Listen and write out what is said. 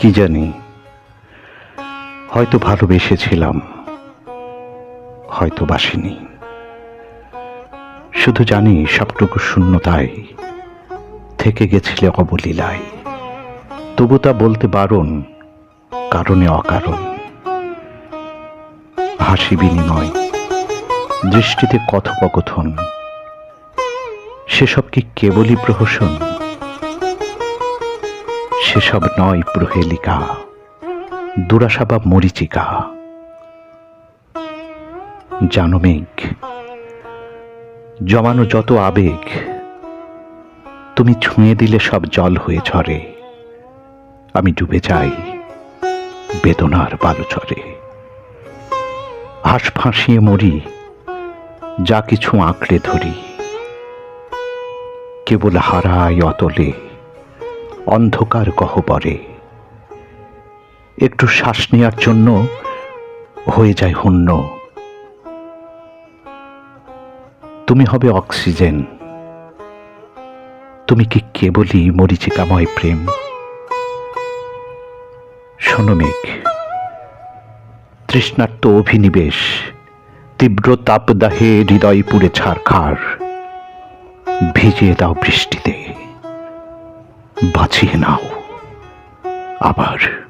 কি জানি? হয়তো ভালোবেসেছিলাম, হয়তো বাসিনি। শুধু জানি সবটুকু শূন্যতায় থেকে গেছিলে অবলীলায়। তবু তা বলতে বারণ, কারণে অকারণ। হাসি বিনিময়, দৃষ্টিতে কথোপকথন, সেসব কি কেবলই প্রহসন? সেসব নয় প্রহেলিকা, দুরাশা বা মরিচিকা। জানো মেঘ, জমানো যত আবেগ, তুমি ছুঁয়ে দিলে সব জল হয়ে ঝরে। আমি ডুবে যাই বেদনার বালুচরে। হাঁস ফাঁসিয়ে মরি, যা কিছু আঁকড়ে ধরি। কেবল হারায় অতলে অন্ধকার গহ্বরে। একটু শ্বাস নেওয়ার জন্য হয়ে যায় হন্য তুমি হবে অক্সিজেন। তুমি কি কেবলই মরিচিকাময় প্রেম? শোনো মেঘ, তৃষ্ণার্ত অভিনিবেশ, তীব্র তাপদাহে হৃদয় পুড়ে ছাড়খাড় ভিজিয়ে দাও বৃষ্টিতে। বাঁচিয়ে নাও। আবার